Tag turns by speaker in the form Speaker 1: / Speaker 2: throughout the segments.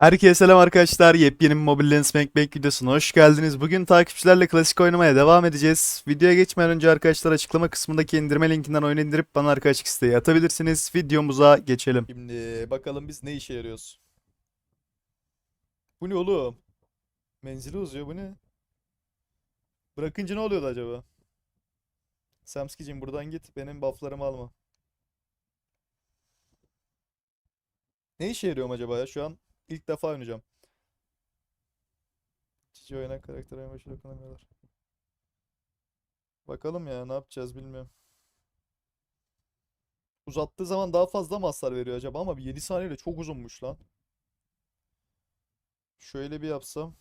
Speaker 1: Herkese selam arkadaşlar. Yepyeni bir Mobile Legends Bank videosuna hoş geldiniz. Bugün takipçilerle klasik oynamaya devam edeceğiz. Videoya geçmeden önce arkadaşlar açıklama kısmındaki indirme linkinden oyunu indirip bana arkadaşlık isteği atabilirsiniz. Videomuza geçelim. Şimdi bakalım biz ne işe yarıyoruz. Bu ne oğlum? Menzili uzuyor bu ne? Bırakınca ne oluyordu acaba? Samski'cim buradan git. Benim bufflarımı alma. Ne işe yarıyorum acaba ya? Şu an ilk defa oynayacağım. Cici oynayan karakter en başına dokunamıyorlar. Bakalım ya ne yapacağız bilmiyorum. Uzattığı zaman daha fazla mı hasar veriyor acaba ama bir 7 saniye de çok uzunmuş lan. Şöyle bir yapsam.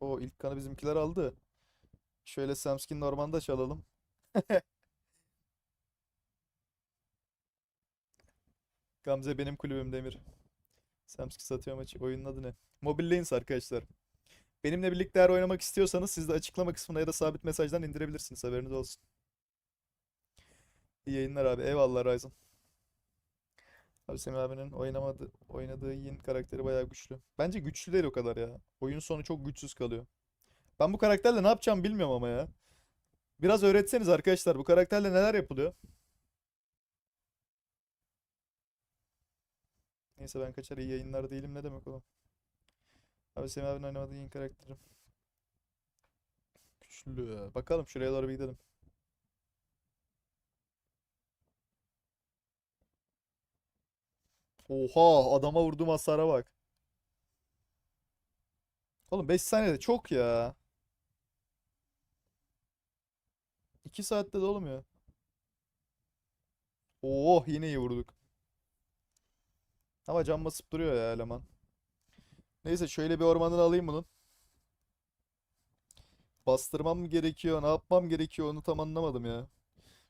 Speaker 1: O ilk kanı bizimkiler aldı. Şöyle Samskin Norman'da çalalım. Gamze benim kulübüm Demir. Samski satıyor maçı. Oyunun adı ne? Mobile Legends arkadaşlar. Benimle birlikte eğer oynamak istiyorsanız siz de açıklama kısmına ya da sabit mesajdan indirebilirsiniz. Haberiniz olsun. İyi yayınlar abi. Eyvallah Ryzen. Abi Semih abinin oynamadı, oynadığı Yin karakteri bayağı güçlü. Bence güçlü değil o kadar ya. Oyun sonu çok güçsüz kalıyor. Ben bu karakterle ne yapacağım bilmiyorum ama ya. Biraz öğretseniz arkadaşlar bu karakterle neler yapılıyor? Neyse ben kaçar iyi yayınlar değilim ne demek oğlum. Abi Semih abinin oynamadığı Yin karakteri. Güçlü. Bakalım şuraya doğru bir gidelim. Oha adama vurduğum hasara bak. Oğlum 5 saniyede çok ya. 2 saatte de olmuyor. Oh yine iyi vurduk. Ama can basıp duruyor ya eleman. Neyse şöyle bir ormanını alayım bunun. Bastırmam mı gerekiyor? Ne yapmam gerekiyor? Onu tam anlamadım ya.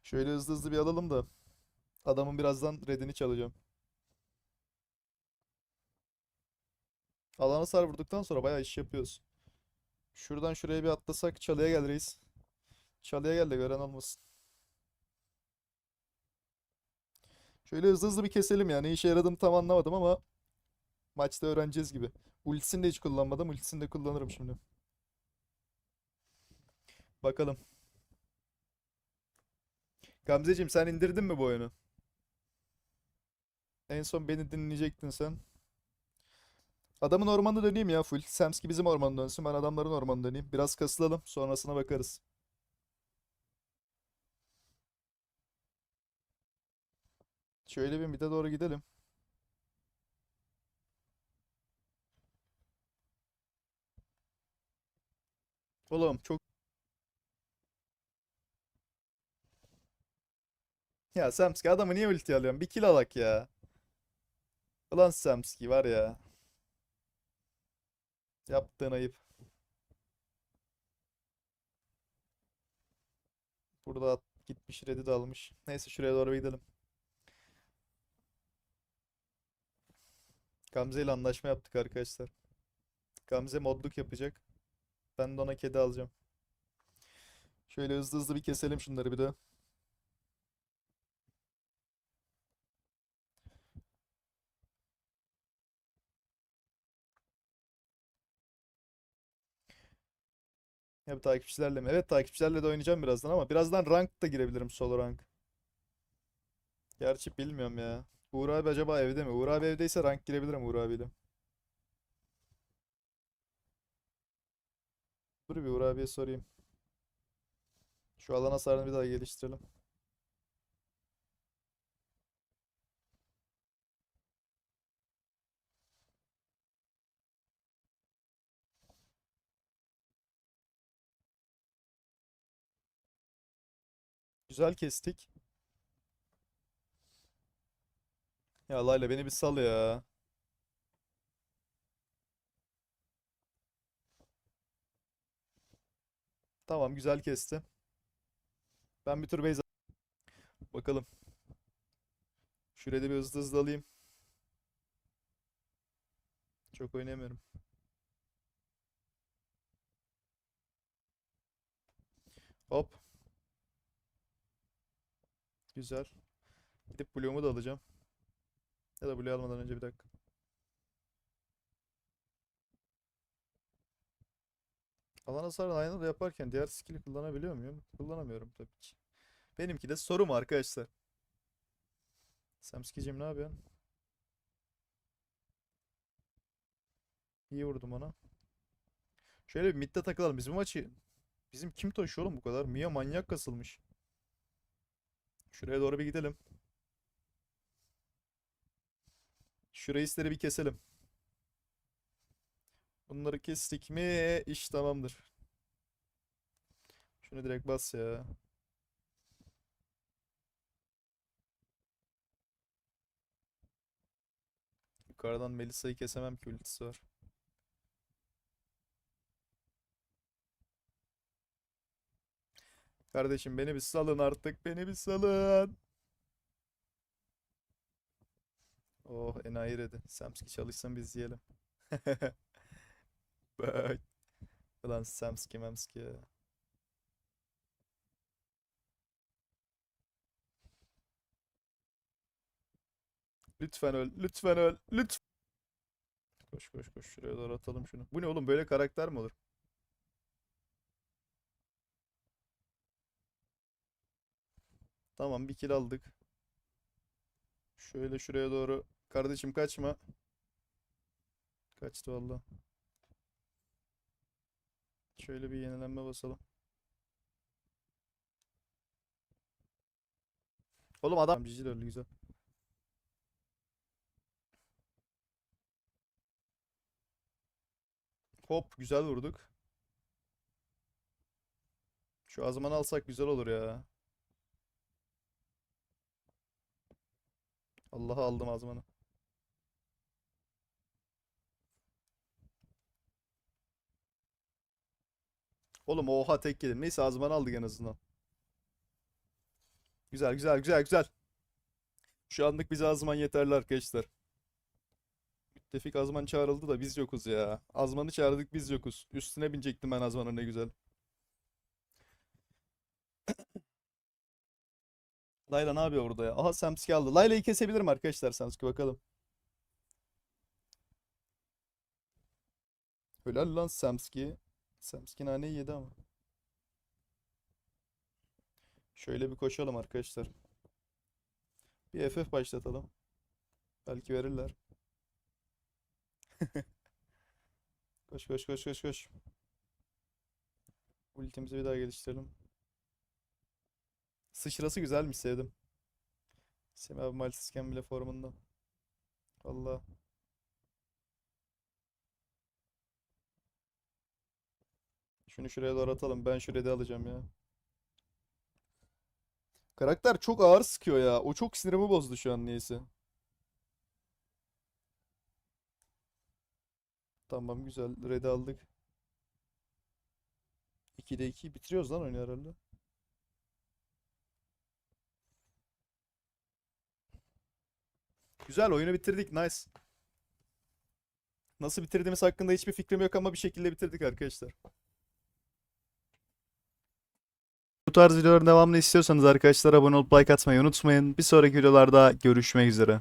Speaker 1: Şöyle hızlı hızlı bir alalım da. Adamın birazdan redini çalacağım. Alana sar vurduktan sonra bayağı iş yapıyoruz. Şuradan şuraya bir atlasak çalıya gel reis. Çalıya gel de gören olmasın. Şöyle hızlı hızlı bir keselim ya. Ne işe yaradığını tam anlamadım ama maçta öğreneceğiz gibi. Ultisini de hiç kullanmadım. Ultisini de kullanırım şimdi. Bakalım. Gamzeciğim sen indirdin mi bu oyunu? En son beni dinleyecektin sen. Adamın ormanına döneyim ya full. Samski bizim ormana dönsün. Ben adamların ormanına döneyim. Biraz kasılalım. Sonrasına bakarız. Şöyle bir mid'e doğru gidelim. Oğlum çok... Ya Samski adamı niye ulti alıyorsun? Bir kill alak ya. Ulan Samski var ya. Yaptığın ayıp. Burada gitmiş red'i de almış. Neyse şuraya doğru gidelim. Gamze ile anlaşma yaptık arkadaşlar. Gamze modluk yapacak. Ben de ona kedi alacağım. Şöyle hızlı hızlı bir keselim şunları bir de. Ya takipçilerle mi? Evet takipçilerle de oynayacağım birazdan ama birazdan rank da girebilirim solo rank. Gerçi bilmiyorum ya. Uğur abi acaba evde mi? Uğur abi evdeyse rank girebilirim Uğur abiyle. Dur bir Uğur abiye sorayım. Şu alan hasarını bir daha geliştirelim. Güzel kestik. Ya Layla beni bir sal ya. Tamam güzel kesti. Ben bir tur base bakalım. Şurada bir hızlı hızlı alayım. Çok oynayamıyorum. Hop. Güzel. Gidip Blue'umu da alacağım. Ya da Blue almadan önce bir dakika. Alan hasarı aynı da yaparken diğer skill'i kullanabiliyor muyum? Kullanamıyorum tabii ki. Benimki de sorum arkadaşlar. Samski'cim ne yapıyorsun? İyi vurdum ona. Şöyle bir midde takılalım. Biz bu maçı... Bizim kim taşıyor oğlum bu kadar? Mia manyak kasılmış. Şuraya doğru bir gidelim. Şu reisleri bir keselim. Bunları kestik mi iş tamamdır. Şunu direkt bas ya. Yukarıdan Melisa'yı kesemem ki ultisi var. Kardeşim beni bir salın artık. Beni bir salın. Oh enayi redi. Samski çalışsın biz yiyelim. Bak. Ulan Samski memski. Lütfen öl. Lütfen öl. Lütfen. Koş koş koş. Şuraya doğru atalım şunu. Bu ne oğlum? Böyle karakter mi olur? Tamam bir kill aldık. Şöyle şuraya doğru. Kardeşim kaçma. Kaçtı valla. Şöyle bir yenilenme basalım. Oğlum adam cicil öldü güzel. Hop güzel vurduk. Şu azmanı alsak güzel olur ya. Allah'a aldım azmanı. Oğlum oha tek yedim. Neyse azmanı aldık en azından. Güzel güzel güzel güzel. Şu anlık bize azman yeterli arkadaşlar. Müttefik azman çağrıldı da biz yokuz ya. Azmanı çağırdık biz yokuz. Üstüne binecektim ben azmanın ne güzel. Layla ne yapıyor burada ya? Aha Samski aldı. Layla'yı kesebilirim arkadaşlar Samski bakalım. Helal lan Samski. Samski naneyi yedi ama. Şöyle bir koşalım arkadaşlar. Bir FF başlatalım. Belki verirler. Koş koş koş koş koş. Ultimizi bir daha geliştirelim. Sıçrası güzelmiş sevdim. Semih abi Malsizken bile formunda. Valla. Şunu şuraya doğru atalım. Ben şuraya da alacağım ya. Karakter çok ağır sıkıyor ya. O çok sinirimi bozdu şu an niyeyse. Tamam güzel. Red'i aldık. 2'de 2 bitiriyoruz lan oyunu herhalde. Güzel oyunu bitirdik. Nice. Nasıl bitirdiğimiz hakkında hiçbir fikrim yok ama bir şekilde bitirdik arkadaşlar. Bu tarz videoların devamını istiyorsanız arkadaşlar abone olup like atmayı unutmayın. Bir sonraki videolarda görüşmek üzere.